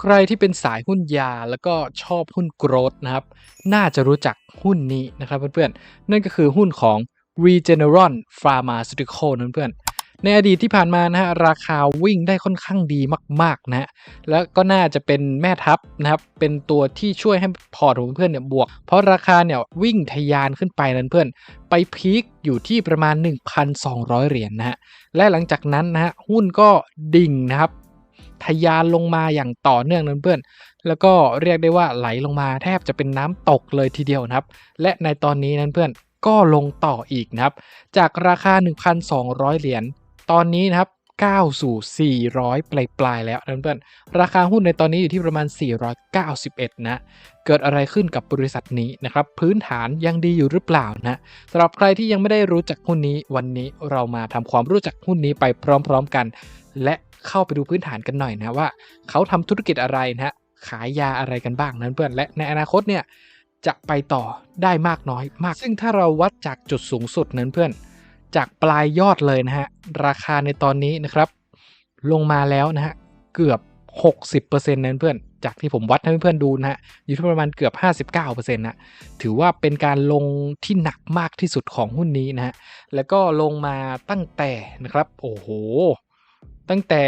ใครที่เป็นสายหุ้นยาแล้วก็ชอบหุ้นโกรดนะครับ น่าจะรู้จักหุ้นนี้นะครับเพื่อนๆ นั่นก็คือหุ้นของ Regeneron Pharmaceutical นั่นเพื่อนในอดีตที่ผ่านมานะฮะราคาวิ่งได้ค่อนข้างดีมากๆนะฮะแล้วก็น่าจะเป็นแม่ทัพนะครับเป็นตัวที่ช่วยให้พอร์ตของเพื่อนเนี่ยบวก เพราะราคาเนี่ยวิ่งทะยานขึ้นไปนั้นเพื่อน ไปพีคอยู่ที่ประมาณ 1,200 เหรียญนะฮะและหลังจากนั้นนะฮะหุ้นก็ดิ่งนะครับ ทะยานลงมาอย่างต่อเนื่องนั้นเพื่อน แล้วก็เรียกได้ว่าไหลลงมาแทบจะเป็นน้ำตกเลยทีเดียวนะครับ และในตอนนี้นั้นเพื่อนก็ลงต่ออีกนะครับ จากราคา 1,200 เหรียญตอนนี้นะครับก้าวสู่ 400 ปลายปลายแล้วนะเพื่อนราคาหุ้นในตอนนี้อยู่ที่ประมาณ 491 นะ เกิดอะไรขึ้นกับบริษัทนี้นะครับ พื้นฐานยังดีอยู่หรือเปล่านะสำหรับใครที่ยังไม่ได้รู้จักหุ้นนี้วันนี้เรามาทำความรู้จักหุ้นนี้ไปพร้อม ๆกัน และ เข้าไปดูพื้นฐานกันหน่อยนะว่าเขาทำธุรกิจอะไรนะฮะขายยาอะไรกันบ้างนั้นเพื่อนและในอนาคตเนี่ยจะไปต่อได้มากน้อยมาก ซึ่งถ้าเราวัดจากจุดสูงสุดนั้นเพื่อน จากปลายยอดเลยนะฮะราคาในตอนนี้นะครับ ลงมาแล้วนะฮะเกือบ 60%นั้นเพื่อน จากที่ผมวัดให้เพื่อนดูนะฮะอยู่ที่ประมาณเกือบ 59%นะถือว่าเป็นการลงที่หนักมากที่สุดของหุ้นนี้นะฮะแล้วก็ลงมาตั้งแต่นะครับ โอ้โห ตั้งแต่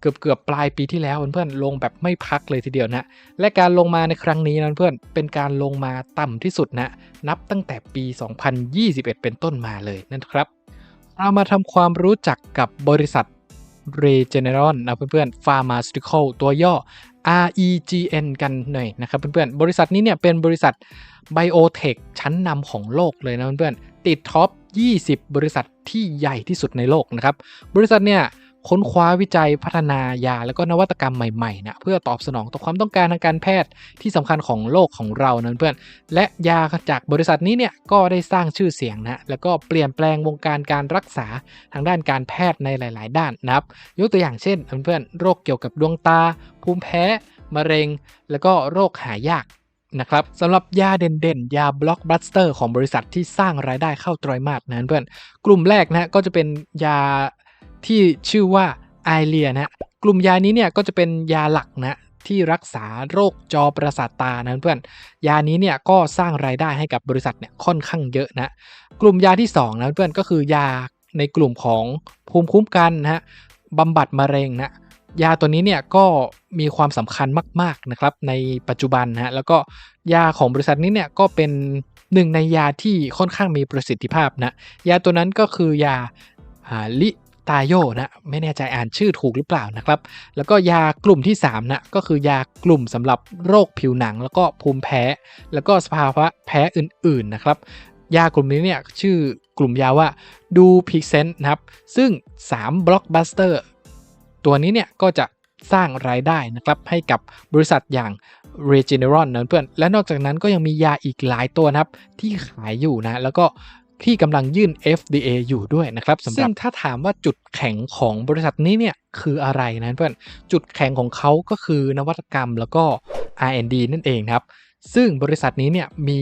เกือบเกือบๆปลายปีที่แล้วเพื่อนๆลงแบบไม่พักเลยทีเดียวนะ และการลงมาในครั้งนี้นั้นเพื่อนเป็นการลงมาต่ำที่สุดนะ นับตั้งแต่ปี 2021 เป็นต้นมาเลยนั่นครับ เรามาทำความรู้จักกับบริษัท Regeneron นะเพื่อนๆ Pharmaceutical ตัวย่อ REGN กันหน่อยนะครับเพื่อนๆ บริษัทนี้เนี่ยเป็นบริษัทไบโอเทคชั้นนำของโลกเลยนะเพื่อนๆ ติดท็อป 20 บริษัทที่ใหญ่ที่สุดในโลกนะครับ บริษัทเนี่ย ค้นคว้าวิจัยพัฒนายา แล้วก็นวัตกรรมใหม่ๆนะเพื่อตอบสนองต่อความต้องการทางการแพทย์ที่สำคัญของโลกของเรานั้นเพื่อน และยาจากบริษัทนี้เนี่ยก็ได้สร้างชื่อเสียงนะแล้วก็เปลี่ยนแปลงวงการการรักษาทางด้านการแพทย์ในหลาย ๆ ด้านนะครับ ยกตัวอย่างเช่นเพื่อนๆโรคเกี่ยวกับดวงตา ภูมิแพ้มะเร็ง แล้วก็โรคหายากนะครับสำหรับยาเด่นๆ ยาบล็อกบัสเตอร์ของบริษัทที่สร้างรายได้เข้าไตรมาสนะเพื่อน กลุ่มแรกนะก็จะเป็นยา ที่ชื่อว่าไอเลียนะกลุ่มยานี้เนี่ยก็จะเป็นยาหลักนะที่รักษาโรคจอประสาทตานะเพื่อน ยานี้เนี่ยก็สร้างรายได้ให้กับบริษัทเนี่ยค่อนข้างเยอะนะ กลุ่มยาที่2นะเพื่อนก็คือยาในกลุ่มของภูมิคุ้มกันนะฮะบำบัดมะเร็งนะยาตัวนี้เนี่ยก็มีความสำคัญมากๆนะครับในปัจจุบันนะฮะแล้วก็ยาของบริษัทนี้เนี่ยก็เป็นหนึ่งในยาที่ค่อนข้างมีประสิทธิภาพนะยาตัวนั้นก็คือยาลิ ตาโยนะไม่แน่ใจอ่านชื่อถูกหรือเปล่านะครับ แล้วก็ยากลุ่มที่3นะก็คือยากลุ่มสำหรับโรคผิวหนัง แล้วก็ภูมิแพ้ แล้วก็สภาวะแพ้อื่นๆนะครับ ยากลุ่มนี้เนี่ยชื่อกลุ่มยาว่าดูพิกเซนนะครับ ซึ่ง 3 บล็อกบัสเตอร์ตัวนี้เนี่ยก็จะสร้างรายได้นะครับให้กับบริษัทอย่าง Regeneron นะเพื่อนและนอกจากนั้นก็ยังมียาอีกหลายตัวนะครับที่ขายอยู่นะ แล้วก็ ที่กำลังยื่น FDA อยู่ด้วยนะครับสำหรับซึ่งถ้าถามว่าจุดแข็งของบริษัทนี้เนี่ยคืออะไรนะเพื่อนจุดแข็งของเขาก็คือนวัตกรรมแล้วก็ R&D นั่นเองครับ ซึ่งบริษัทนี้เนี่ยมี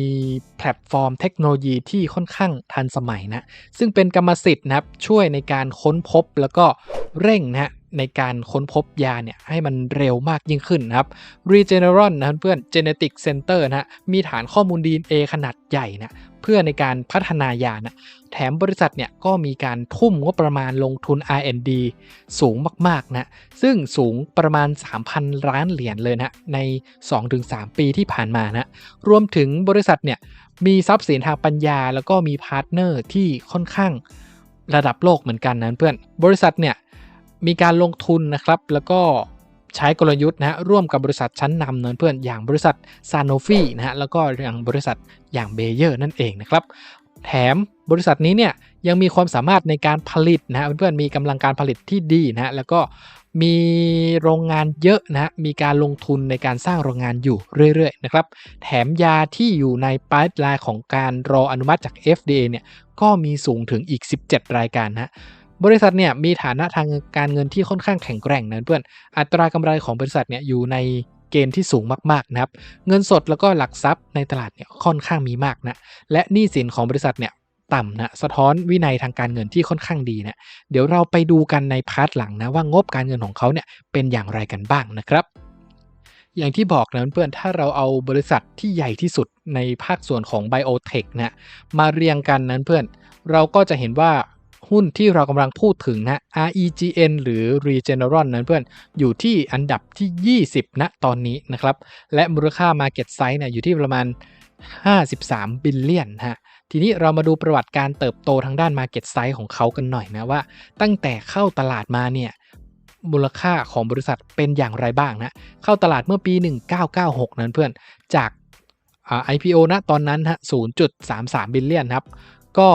แพลตฟอร์มเทคโนโลยีที่ค่อนข้างทันสมัยนะ ซึ่งเป็นกรรมสิทธิ์นะครับช่วยในการค้นพบแล้วก็เร่งนะฮะในการค้นพบยาเนี่ยให้มันเร็วมากยิ่งขึ้นนะครับ Regeneron นะเพื่อน Genetic Center นะฮะมีฐานข้อมูล DNA ขนาดใหญ่นะ เพื่อในการพัฒนายานะแถมบริษัทเนี่ยก็มีการทุ่มงบประมาณลงทุน R&D สูงมากๆนะซึ่งสูงประมาณ 3,000 ล้านเหรียญเลยนะใน 2-3 ปีที่ผ่านมานะรวมถึงบริษัทเนี่ยมีทรัพย์สินทางปัญญา แล้วก็มีพาร์ทเนอร์ที่ค่อนข้างระดับโลกเหมือนกันนะเพื่อน บริษัทเนี่ยมีการลงทุนนะครับแล้วก็ ใช้กลยุทธ์นะฮะร่วมกับบริษัทชั้นนำเนั้นเพื่อนอย่างบริษัทซานโนฟีนะฮะแล้วก็อย่างบริษัทอย่างเบเยอร์นั่นเองนะครับ แถมบริษัทนี้เนี่ยยังมีความสามารถในการผลิตนะฮะเพื่อนๆมีกำลังการผลิตที่ดีนะฮะแล้วก็มีโรงงานเยอะนะฮะมีการลงทุนในการสร้างโรงงานอยู่เรื่อยๆนะครับ แถมยาที่อยู่ในปลายไลน์ของการรออนุมัติจาก FDA เนี่ยก็มีสูงถึงอีก 17 รายการนะ บริษัทเนี่ยมีฐานะทางการเงินที่ค่อนข้างแข็งแกร่งนะเพื่อน อัตรากำไรของบริษัทเนี่ยอยู่ในเกณฑ์ที่สูงมากๆนะครับ เงินสดแล้วก็หลักทรัพย์ในตลาดเนี่ยค่อนข้างมีมากนะ และหนี้สินของบริษัทเนี่ยต่ำนะสะท้อนวินัยทางการเงินที่ค่อนข้างดีนะ เดี๋ยวเราไปดูกันในพาร์ทหลังนะว่างบการเงินของเขาเนี่ยเป็นอย่างไรกันบ้างนะครับอย่างที่บอกนะเพื่อนๆถ้าเราเอาบริษัทที่ใหญ่ที่สุดในภาคส่วนของ Biotech นะมาเรียงกันนั้นเพื่อน เราก็จะเห็นว่า หุ้นที่เรากำลังพูดถึงนะ REGN หรือ Regeneron นั้นเพื่อนอยู่ที่อันดับที่ 20 ณตอนนี้นะครับ และมูลค่า Market Size เนี่ยอยู่ที่ประมาณ 53 บิลเลียนฮะทีนี้เรามาดูประวัติการเติบโตทางด้าน Market Size ของเขากันหน่อยนะว่า ตั้งแต่เข้าตลาดมาเนี่ยมูลค่าของบริษัทเป็นอย่างไรบ้างนะ เข้าตลาดเมื่อปี 1996 นั้นเพื่อน จาก IPO นะตอนนั้นฮะ 0.33 บิลเลียนครับ ก็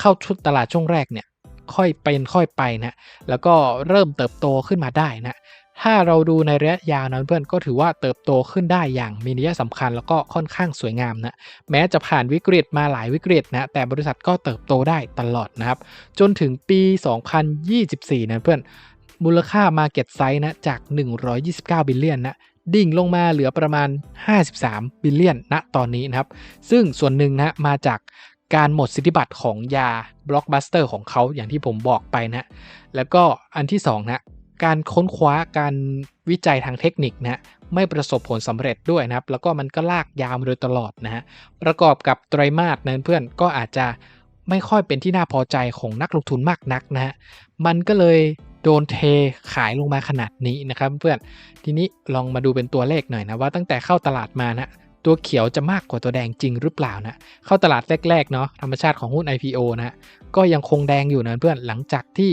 เข้าชุดตลาดช่วงแรกเนี่ยค่อยเป็นค่อยไปนะแล้วก็เริ่มเติบโตขึ้นมาได้นะถ้าเราดูในระยะยาวนั้นเพื่อนก็ถือว่าเติบโตขึ้นได้อย่างมีนัยสำคัญแล้วก็ค่อนข้างสวยงามนะแม้จะผ่านวิกฤตมาหลายวิกฤตนะแต่บริษัทก็เติบโตได้ตลอดนะครับ จนถึงปี 2024 นะเพื่อนมูลค่า Market Size นะจาก 129 บิลเลียนนะดิ่งลงมาเหลือประมาณ 53 บิลเลียนณตอนนี้นะครับ ซึ่งส่วนหนึ่งนะมาจาก การหมดสิทธิบัตรของยาบล็อกบัสเตอร์ของเขาอย่างที่ผมบอกไปนะ แล้วก็อันที่2นะการค้นคว้าการวิจัยทางเทคนิคนะไม่ประสบผลสำเร็จด้วยนะครับ แล้วก็มันก็ลากยาวมาโดยตลอดนะฮะประกอบกับไตรมาสนั้นเพื่อนก็อาจจะไม่ค่อยเป็นที่น่าพอใจของนักลงทุนมากนักนะฮะมันก็เลยโดนเทขายลงมาขนาดนี้นะครับเพื่อนทีนี้ลองมาดูเป็นตัวเลขหน่อยนะว่าตั้งแต่เข้าตลาดมานะ ตัวเขียวจะมากกว่าตัวแดงจริงหรือเปล่านะ เข้าตลาดแรกๆเนาะธรรมชาติของหุ้น IPO นะก็ยังคงแดงอยู่นะเพื่อนหลังจากที่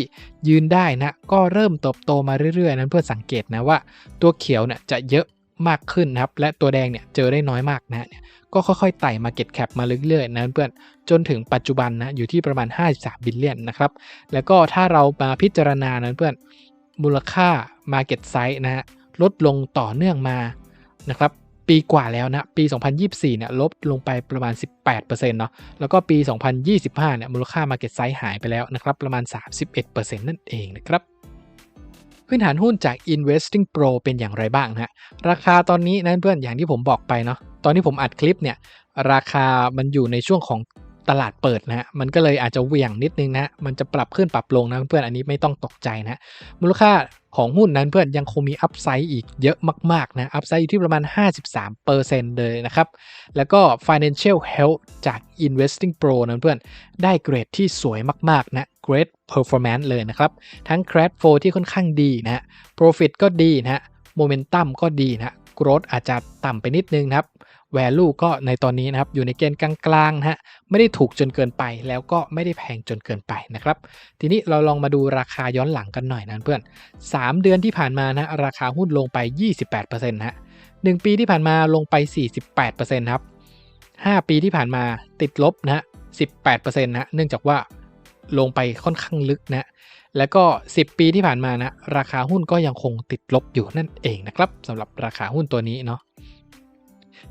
ยืนได้นะก็เริ่มเติบโตมาเรื่อยๆนั้นเพื่อนสังเกตนะว่า ตัวเขียวเนี่ยจะเยอะมากขึ้นนะครับและตัวแดงเนี่ยเจอได้น้อยมากนะเนี่ยก็ค่อยๆไต่มาเก็ตแคปมาเรื่อยๆนะเพื่อนจนถึงปัจจุบันนะอยู่ที่ประมาณ 53 บิลเลียนนะครับแล้วก็ถ้าเรามาพิจารณานั้นเพื่อนมูลค่า Market Size นะฮะลดลงต่อเนื่องมานะครับ ปีกว่าแล้วนะ ปี 2024 เนี่ย ลบลงไปประมาณ 18%เนาะ แล้วก็ปี 2025 เนี่ย มูลค่า Market Size หายไปแล้วนะครับ ประมาณ 31%นั่นเองนะครับพื้นฐานหุ้นจาก Investing Pro เป็นอย่างไรบ้างนะราคาตอนนี้นะเพื่อนอย่างที่ผมบอกไปเนาะ ตอนที่ผมอัดคลิปเนี่ย ราคามันอยู่ในช่วงของตลาดเปิดนะฮะ มันก็เลยอาจจะเหวี่ยงนิดนึงนะ มันจะปรับขึ้นปรับลงนะเพื่อนอันนี้ไม่ต้องตกใจนะ มูลค่า ของหุ้นนั้นเพื่อนยังคงมีอัพไซด์อีกเยอะมากๆนะอัพไซด์อยู่ที่ประมาณ 53%เลยนะครับ แล้วก็ Financial Health จาก Investing Pro นั้นเพื่อนได้เกรดที่สวยมากๆนะ Great Performance เลยนะครับ ทั้ง Cash Flow ที่ค่อนข้างดีนะ Profit ก็ดีนะ Momentum ก็ดีนะ Growth อาจจะต่ำไปนิดนึงนะครับ value ก็ในตอนนี้นะครับอยู่ในเกณฑ์กลางๆนะฮะไม่ได้ถูกจนเกินไปแล้วก็ไม่ได้แพงจนเกินไปนะครับ ทีนี้เราลองมาดูราคาย้อนหลังกันหน่อยนะเพื่อน 3 เดือนที่ผ่านมานะราคาหุ้นลงไป 28%นะฮะ1ปีที่ผ่านมาลงไป 48%ครับ 5 ปีที่ผ่านมาติดลบนะฮะ18%นะเนื่องจากว่าลงไปค่อนข้างลึกนะแล้วก็ 10 ปีที่ผ่านมานะราคาหุ้นก็ยังคงติดลบอยู่นั่นเองนะครับสำหรับราคาหุ้นตัวนี้เนาะ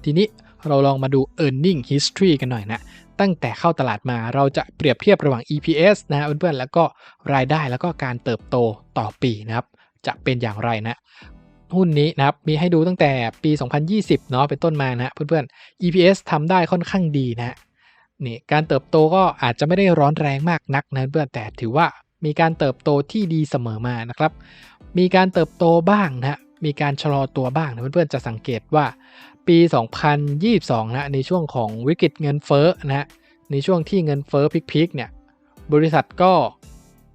ทีนี้เราลองมาดู e a r n i n g history กันหน่อยนะ ตั้งแต่เข้าตลาดมาเราจะเปรียบเทียบระหว่าง EPS นะเพื่อนๆแล้วก็รายได้แล้วก็การเติบโตต่อปีนะครับ จะเป็นอย่างไรนะ หุ้นนี้นะครับ มีให้ดูตั้งแต่ปี 2020 เนาะเป็นต้นมานะเพื่อนๆ EPS ทำได้ค่อนข้างดีนะนี่การเติบโตก็อาจจะไม่ได้ร้อนแรงมากนักนะเพื่อนแต่ถือว่ามีการเติบโตที่ดีเสมอมานะครับ มีการเติบโตบ้างนะมีการชะลอตัวบ้างนะเพื่อนๆจะสังเกตว่า ปี 2022 นะในช่วงของวิกฤตเงินเฟ้อนะฮะในช่วงที่เงินเฟ้อพิกๆเนี่ยบริษัทก็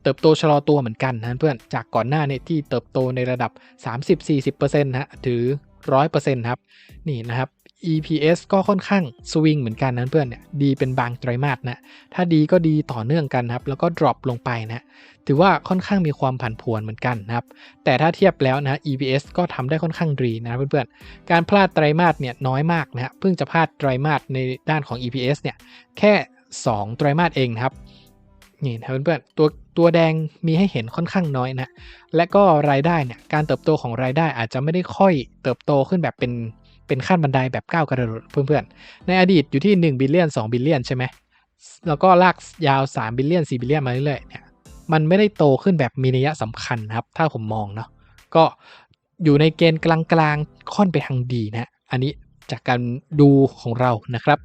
เติบโตชะลอตัวเหมือนกันนะเพื่อนจากก่อนหน้าเนี่ยที่เติบโตในระดับ 30-40%นะถือ 100%ครับนี่นะครับ EPS ก็ค่อนข้างสวิงเหมือนกันนะเพื่อนเนี่ยดีเป็นบางไตรมาสนะ ถ้าดีก็ดีต่อเนื่องกันครับ แล้วก็ drop ลงไปนะถือว่าค่อนข้างมีความผันผวนเหมือนกันนะครับ แต่ถ้าเทียบแล้วนะ EPS ก็ทำได้ค่อนข้างดีนะเพื่อนๆ การพลาดไตรมาสเนี่ยน้อยมากนะเพิ่งจะพลาดไตรมาสในด้านของ EPS เนี่ยแค่ 2 ไตรมาสเองนะครับนี่นะเพื่อนๆตัวตัวแดงมีให้เห็นค่อนข้างน้อยนะ และก็รายได้เนี่ย การเติบโตของรายได้อาจจะไม่ได้ค่อยเติบโตขึ้นแบบเป็น เป็นขั้นบันไดแบบก้าวกระโดดเพื่อนๆ ในอดีตอยู่ที่ 1 บิลเลียน2 บิลเลียนใช่ไหม แล้วก็ลากยาว 3 บิลเลียน4 บิลเลียนมาเรื่อยๆเนี่ยมันไม่ได้โตขึ้นแบบมีนัยสำคัญครับ ถ้าผมมองเนาะก็อยู่ในเกณฑ์กลางๆค่อนไปทางดีนะอันนี้จากการดูของเรานะครับ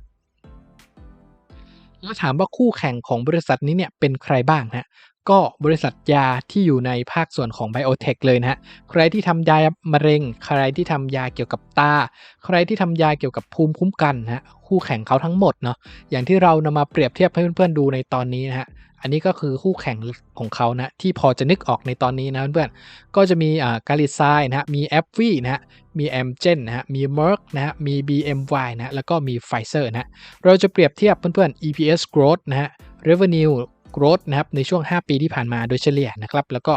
แล้วถามว่าคู่แข่งของบริษัทนี้เนี่ยเป็นใครบ้างนะ ก็บริษัทยาที่อยู่ในภาคส่วนของไบโอเทคเลยนะฮะ ใครที่ทำยามะเร็ง ใครที่ทำยาเกี่ยวกับตา ใครที่ทำยาเกี่ยวกับภูมิคุ้มกันนะฮะ คู่แข่งเขาทั้งหมดเนาะ อย่างที่เรานำมาเปรียบเทียบให้เพื่อนๆดูในตอนนี้นะฮะ อันนี้ก็คือคู่แข่งของเขานะที่พอจะนึกออกในตอนนี้นะเพื่อนๆ ก็จะมีอ่ากาลิซายนะฮะ มีแอปวีนะฮะ มีแอมเจนนะฮะ มี Merck นะฮะ มี BMY นะ แล้วก็มี Pfizer นะ เราจะเปรียบเทียบเพื่อนๆ EPS growth นะฮะ revenue growth นะครับในช่วง 5 ปีที่ผ่านมาโดยเฉลี่ยนะครับแล้วก็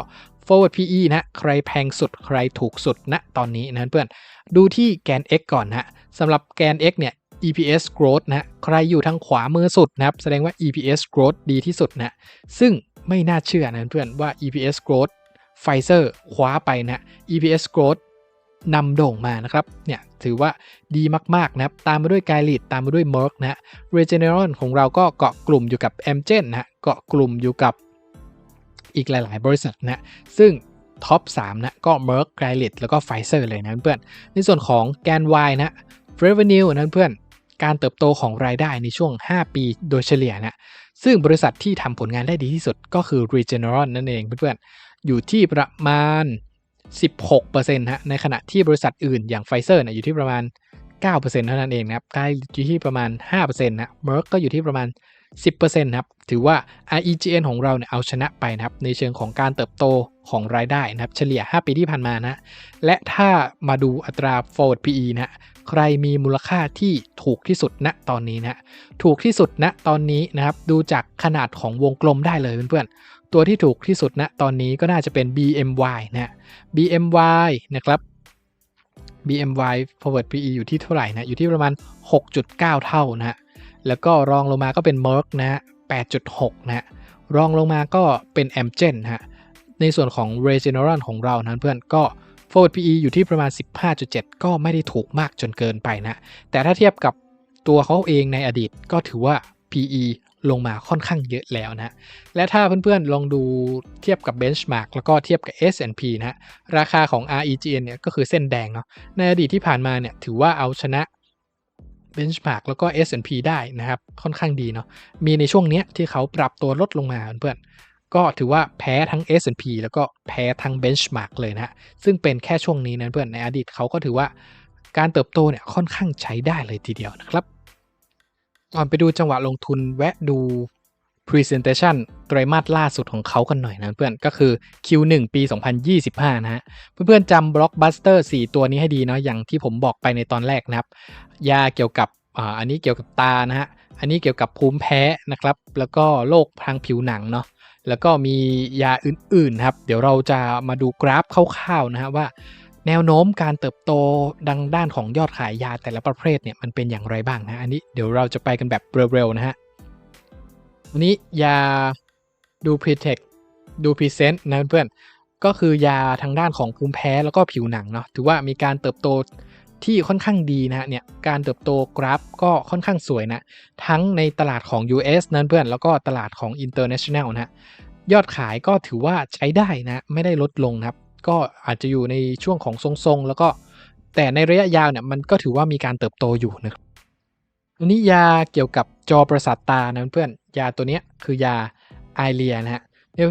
forward PE นะใครแพงสุดใครถูกสุดณนะตอนนี้นะเพื่อนดูที่แกน x ก่อนนะสำหรับแกน x เนี่ย EPS growth นะใครอยู่ทางขวามือสุดนะครับแสดงว่า EPS growth ดีที่สุดนะซึ่งไม่น่าเชื่อนะเพื่อนว่า EPS growth Pfizer คว้าไปนะ EPS growth นำโด่งมานะครับ เนี่ยถือว่าดีมาก ๆ นะครับ ตามมาด้วยไกลิดตามมาด้วย Merck นะ Regeneron ของเราก็เกาะกลุ่มอยู่กับ Amgen นะ เกาะกลุ่มอยู่กับอีกหลาย ๆ บริษัทนะ ซึ่งท็อป3นะก็ Merck, g i l e d แล้วก็ Pfizer เลยนะเพื่อน ในส่วนของแกน Y นะ Revenue นะเพื่อน การเติบโตของรายได้ในช่วง 5 ปีโดยเฉลี่ยนะ ซึ่งบริษัทที่ทำผลงานได้ดีที่สุดก็คือ Regeneron นั่นเองเพื่อน ๆ อยู่ที่ประมาณ 16%ฮะ ในขณะที่บริษัทอื่นอย่างไฟเซอร์นี่ยอยู่ที่ประมาณ 9%เท่านั้นเองนะครับใกล้อยู่ที่ประมาณ 5%นะ Merck ก็อยู่ที่ประมาณ 10%นะครับ ถือว่า REGN ของเราเนี่ยเอาชนะไปนะครับ ในเชิงของการเติบโตของรายได้นะครับ เฉลี่ย 5 ปีที่ผ่านมานะ และถ้ามาดูอัตรา forward PE นะใครมีมูลค่าที่ถูกที่สุดณนะตอนนี้นะถูกที่สุดณนะตอนนี้นะครับ ดูจากขนาดของวงกลมได้เลยเพื่อนๆ ตัวที่ถูกที่สุดณนะตอนนี้ก็น่าจะเป็น BMY นะ BMY นะครับ BMY forward PE อยู่ที่เท่าไหร่นะ อยู่ที่ประมาณ 6.9 เท่านะ แล้วก็รองลงมาก็เป็น Merck นะฮะ8.6 นะรองลงมาก็เป็น Amgen นฮะในส่วนของ Regeneron ของเรานั้นเพื่อนก็ forward PE อยู่ที่ประมาณ 15.7 ก็ไม่ได้ถูกมากจนเกินไปนะ แต่ถ้าเทียบกับตัวเขาเองในอดีตก็ถือว่า PE ลงมาค่อนข้างเยอะแล้วนะ และถ้าเพื่อนๆลองดูเทียบกับ Benchmark แล้วก็เทียบกับ S&P นะ ราคาของ REGN เนี่ยก็คือเส้นแดงเนาะ ในอดีตที่ผ่านมาเนี่ยถือว่าเอาชนะ Benchmark แล้วก็ S&P ได้นะครับค่อนข้างดีเนาะมีในช่วงเนี้ยที่เขาปรับตัวลดลงมาเพื่อนก็ถือว่าแพ้ทั้ง S&P แล้วก็แพ้ทั้ง Benchmark เลยนะซึ่งเป็นแค่ช่วงนี้นะเพื่อนในอดีตเขาก็ถือว่าการเติบโตเนี่ยค่อนข้างใช้ได้เลยทีเดียวนะครับก่อนไปดูจังหวะลงทุนแวะดู Presentation ไตรมาสล่าสุดของเขากันหน่อยนะเพื่อนก็คือ Q1 ปี 2025 นะฮะ เพื่อนๆจำ Blockbuster 4ตัวนี้ให้ดีเนาะอย่างที่ผมบอกไปในตอนแรกนะครับ ยาเกี่ยวกับอ่าอันนี้เกี่ยวกับตานะฮะ อันนี้เกี่ยวกับภูมิแพ้นะครับ แล้วก็โรคทางผิวหนังเนาะแล้วก็มียาอื่นๆครับ เดี๋ยวเราจะมาดูกราฟคร่าวๆนะฮะว่าแนวโน้มการเติบโตดังด้านของยอดขายยาแต่ละประเภทเนี่ยมันเป็นอย่างไรบ้างนะอันนี้เดี๋ยวเราจะไปกันแบบเร็วๆนะฮะ วันนี้ยาดูพรีเทคดูพรีเซนต์นะเพื่อนก็คือยาทางด้านของภูมิแพ้แล้วก็ผิวหนังเนาะถือว่ามีการเติบโตที่ค่อนข้างดีนะเนี่ยการเติบโตกราฟก็ค่อนข้างสวยนะทั้งในตลาดของ US นั้นเพื่อนแล้วก็ตลาดของ International นะยอดขายก็ถือว่าใช้ได้นะไม่ได้ลดลงนะครับ ก็อาจจะอยู่ในช่วงของทรงๆ แล้วก็แต่ในระยะยาวเนี่ยมันก็ถือว่ามีการเติบโตอยู่นะครับ ตัวนี้ยาเกี่ยวกับจอประสาทตานะเพื่อนยาตัวนี้คือยาไอเลียนะฮะ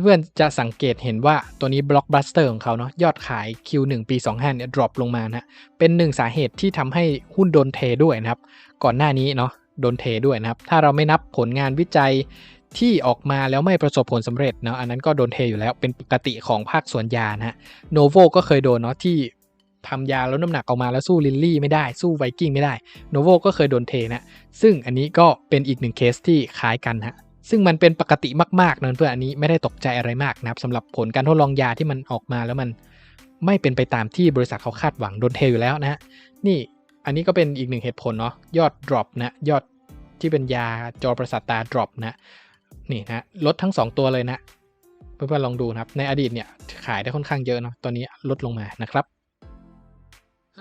เพื่อนๆจะสังเกตเห็นว่าตัวนี้บล็อกบัสเตอร์ของเขาเนาะยอดขาย Q1 ปี 25เนี่ยดรอปลงมานะเป็นหนึ่งสาเหตุที่ทำให้หุ้นโดนเทด้วยนะครับ ก่อนหน้านี้เนาะโดนเทด้วยนะครับ ถ้าเราไม่นับผลงานวิจัยที่ออกมาแล้วไม่ประสบผลสำเร็จเนาะอันนั้นก็โดนเทอยู่แล้วเป็นปกติของภาคส่วนยานะฮะโนโวก็เคยโดนเนาะที่ ทำยาแล้วน้ำหนักออกมาแล้วสู้ลิลลี่ไม่ได้สู้ไวกิ้งไม่ได้โนโวก็เคยโดนเทนะซึ่งอันนี้ก็เป็นอีกหนึ่งเคสที่คล้ายกันฮะซึ่งมันเป็นปกติมากๆนะเพื่อนอันนี้ไม่ได้ตกใจอะไรมากนะครับสำหรับผลการทดลองยาที่มันออกมาแล้วมันไม่เป็นไปตามที่บริษัทเขาคาดหวังโดนเทอยู่แล้วนะฮะนี่อันนี้ก็เป็นอีกหนึ่งเหตุผลเนาะยอด drop นะยอดที่เป็นยาจอประสาทตา drop นะนี่นะลดทั้ง 2 ตัวเลยนะเพื่อนๆลองดูนะครับในอดีตเนี่ยขายได้ค่อนข้างเยอะเนาะตอนนี้ลดลงมานะครับ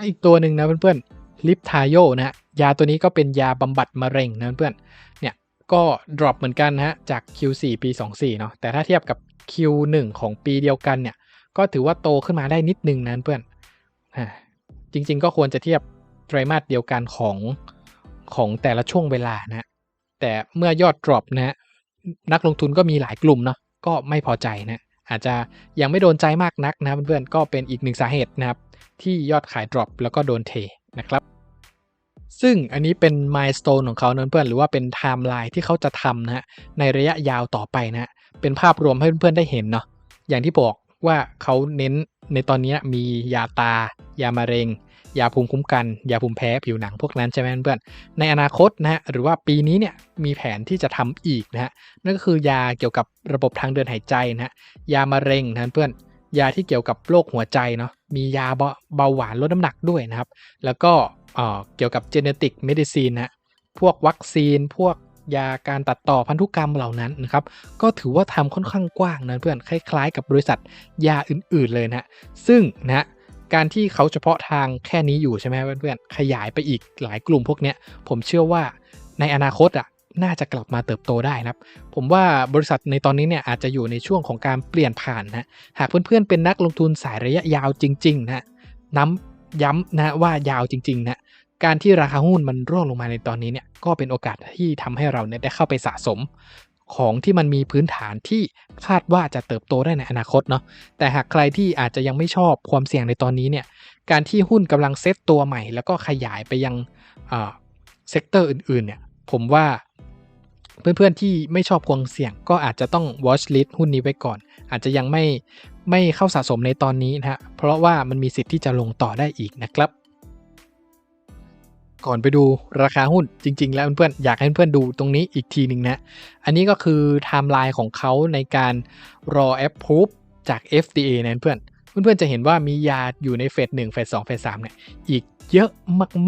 อีกตัวหนึ่งนะเพื่อนๆลิปทาโยนะยาตัวนี้ก็เป็นยาบำบัดมะเร็งนะเพื่อนเนี่ยก็ drop เหมือนกันนะฮะจาก Q4 ปี 24 เนาะแต่ถ้าเทียบกับ Q1 ของปีเดียวกันเนี่ยก็ถือว่าโตขึ้นมาได้นิดนึงนะเพื่อนจริงๆ ก็ควรจะเทียบไตรมาสเดียวกันของของแต่ละช่วงเวลานะแต่เมื่อยอด drop นะฮะนักลงทุนก็มีหลายกลุ่มเนาะก็ไม่พอใจนะ อาจจะยังไม่โดนใจมากนักนะเพื่อนๆก็เป็นอีกหนึ่งสาเหตุนะครับที่ยอดขาย drop แล้วก็โดนเทนะครับซึ่งอันนี้เป็นมายสเตนของเขานะเพื่อนหรือว่าเป็นไทม์ไลน์ที่เขาจะทำนะฮะในระยะยาวต่อไปนะฮะเป็นภาพรวมให้เพื่อนๆได้เห็นเนาะอย่างที่บอกว่าเขาเน้นในตอนนี้มียาตา ยามะเร็ง ยาภูมิคุ้มกัน ยาภูมิแพ้ผิวหนังพวกนั้นใช่ไหมเพื่อนในอนาคตนะฮะหรือว่าปีนี้เนี่ยมีแผนที่จะทำอีกนะฮะนั่นก็คือยาเกี่ยวกับระบบทางเดินหายใจนะฮะยามะเร็งนะเพื่อนยาที่เกี่ยวกับโรคหัวใจเนาะมียาเบาหวานลดน้ำหนักด้วยนะครับ แล้วก็เกี่ยวกับ genetic medicine นะพวกวัคซีน พวกยาการตัดต่อพันธุกรรมเหล่านั้นนะครับ ก็ถือว่าทำค่อนข้างกว้างนะเพื่อนคล้ายๆกับบริษัทยาอื่นๆเลยนะซึ่งนะ การที่เขาเฉพาะทางแค่นี้อยู่ใช่ไหมเพื่อนๆขยายไปอีกหลายกลุ่มพวกนี้ผมเชื่อว่าในอนาคตอะน่าจะกลับมาเติบโตได้นะครับ ผมว่าบริษัทในตอนนี้เนี่ยอาจจะอยู่ในช่วงของการเปลี่ยนผ่านนะหากเพื่อนๆเป็นนักลงทุนสายระยะยาวจริงๆนะน้ำย้ำนะว่ายาวจริงๆนะการที่ราคาหุ้นมันร่วงลงมาในตอนนี้เนี่ยก็เป็นโอกาสที่ทำให้เราเนี่ยได้เข้าไปสะสม ของที่มันมีพื้นฐานที่คาดว่าจะเติบโตได้ในอนาคตเนาะแต่หากใครที่อาจจะยังไม่ชอบความเสี่ยงในตอนนี้เนี่ยการที่หุ้นกำลังเซตตัวใหม่ แล้วก็ขยายไปยังเซกเตอร์อื่นๆเนี่ยผมว่าเพื่อนๆที่ไม่ชอบความเสี่ยงก็อาจจะต้อง watch list หุ้นนี้ไว้ก่อน อาจจะยังไม่ไม่เข้าสะสมในตอนนี้นะฮะเพราะว่ามันมีสิทธิ์ที่จะลงต่อได้อีกนะครับ ก่อนไปดูราคาหุ้นจริง ๆ แล้วเพื่อนๆอยากให้เพื่อนๆดูตรงนี้อีกทีหนึ่งนะ อันนี้ก็คือไทม์ไลน์ของเขาในการรอ approve จาก FDA นะเพื่อนเพื่อนๆจะเห็นว่ามียาอยู่ในเฟส1เฟส2เฟส3เนี่ยอีกเยอะ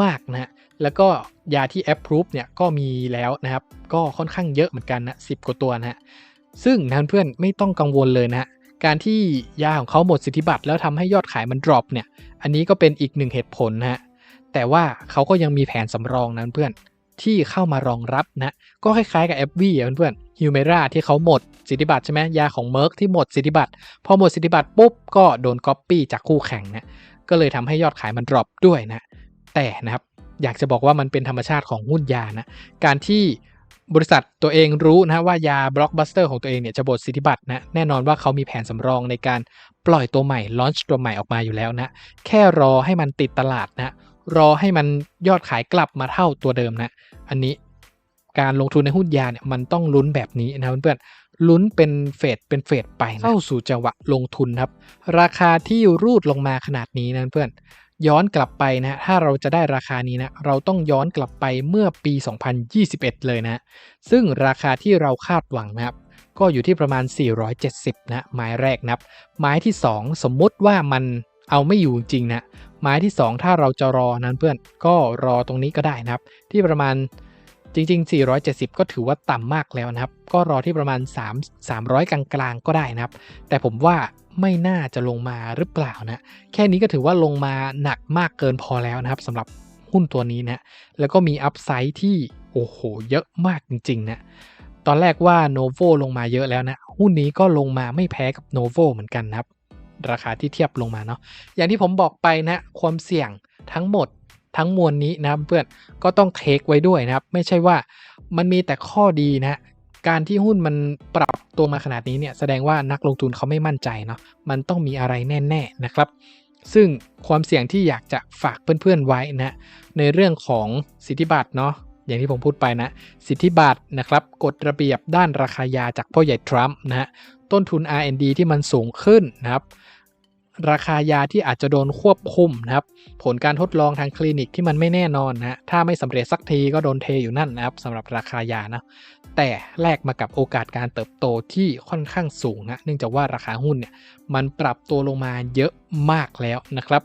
มากๆนะฮะแล้วก็ยาที่ approve เนี่ยก็มีแล้วนะครับ ก็ค่อนข้างเยอะเหมือนกันนะ10กว่าตัวนะฮะซึ่งนะเพื่อนๆไม่ต้องกังวลเลยนะฮะการที่ยาของเขาหมดสิทธิบัตรแล้วทำให้ยอดขายมัน drop เนี่ย อันนี้ก็เป็นอีกหนึ่งเหตุผลนะฮะ แต่ว่าเขาก็ยังมีแผนสำรองนั้นเพื่อนที่เข้ามารองรับนะ ก็คล้ายๆกับแอปวีเพื่อนฮิวเมราที่เขาหมดสิทธิบัตรใช่ไหมยาของเมอร์กที่หมดสิทธิบัตรพอหมดสิทธิบัตรปุ๊บก็โดนก๊อปปี้จากคู่แข่งนะก็เลยทำให้ยอดขายมันดรอปด้วยนะ แต่นะครับอยากจะบอกว่ามันเป็นธรรมชาติของหุ้นยานะ การที่บริษัทตัวเองรู้นะว่ายาบล็อกบัสเตอร์ของตัวเองเนี่ยจะบดสิทธิบัตรนะแน่นอนว่าเขามีแผนสำรองในการปล่อยตัวใหม่ลอนช์ตัวใหม่ออกมาอยู่แล้วนะ แค่รอให้มันติดตลาดนะ รอให้มันยอดขายกลับมาเท่าตัวเดิมนะ อันนี้การลงทุนในหุ้นยาเนี่ยมันต้องลุ้นแบบนี้นะเพื่อนๆลุ้นเป็นเฟดเป็นเฟดไปนะเข้าสู่จังหวะลงทุนครับ ราคาที่รูดลงมาขนาดนี้นะเพื่อนย้อนกลับไปนะถ้าเราจะได้ราคานี้นะ เราต้องย้อนกลับไปเมื่อปี 2021 เลยนะ ซึ่งราคาที่เราคาดหวังนะครับ ก็อยู่ที่ประมาณ 470 นะ ไม้แรกนับ ไม้ที่ 2 สมมุติว่ามันเอาไม่อยู่จริงนะ ไม้ที่ 2 ถ้าเราจะรอนั้นเพื่อนก็รอตรงนี้ก็ได้นะครับ ที่ประมาณจริง ๆ 470 ก็ถือว่าต่ำมากแล้วนะครับ ก็รอที่ประมาณ 3 300 กลางๆ ก็ได้นะครับ แต่ผมว่าไม่น่าจะลงมาหรือเปล่านะ แค่นี้ก็ถือว่าลงมาหนักมากเกินพอแล้วนะครับสำหรับหุ้นตัวนี้นะ แล้วก็มีอัพไซด์ที่โอ้โหเยอะมากจริงๆนะตอนแรกว่า Novo ลงมาเยอะแล้วนะ หุ้นนี้ก็ลงมาไม่แพ้กับ Novo เหมือนกันนะครับ ราคาที่เทียบลงมาเนาะอย่างที่ผมบอกไปนะความเสี่ยงทั้งหมดทั้งมวลนี้นะเพื่อนก็ต้องเทคไว้ด้วยนะครับ ไม่ใช่ว่ามันมีแต่ข้อดีนะการที่หุ้นมันปรับตัวมาขนาดนี้เนี่ยแสดงว่านักลงทุนเขาไม่มั่นใจเนาะมันต้องมีอะไรแน่ ๆนะครับ ซึ่งความเสี่ยงที่อยากจะฝากเพื่อนๆไว้นะในเรื่องของสิทธิบัตรเนาะอย่างที่ผมพูดไปนะสิทธิบัตรนะครับกฎระเบียบด้านราคายาจากพ่อใหญ่ทรัมป์นะฮะต้นทุน R&D ที่มันสูงขึ้นนะครับ ราคายาที่อาจจะโดนควบคุมนะครับ ผลการทดลองทางคลินิกที่มันไม่แน่นอนนะถ้าไม่สำเร็จสักทีก็โดนเทอยู่นั่นนะครับสำหรับราคายานะแต่แลกมากับโอกาสการเติบโตที่ค่อนข้างสูงนะเนื่องจากว่าราคาหุ้นเนี่ยมันปรับตัวลงมาเยอะมากแล้วนะครับ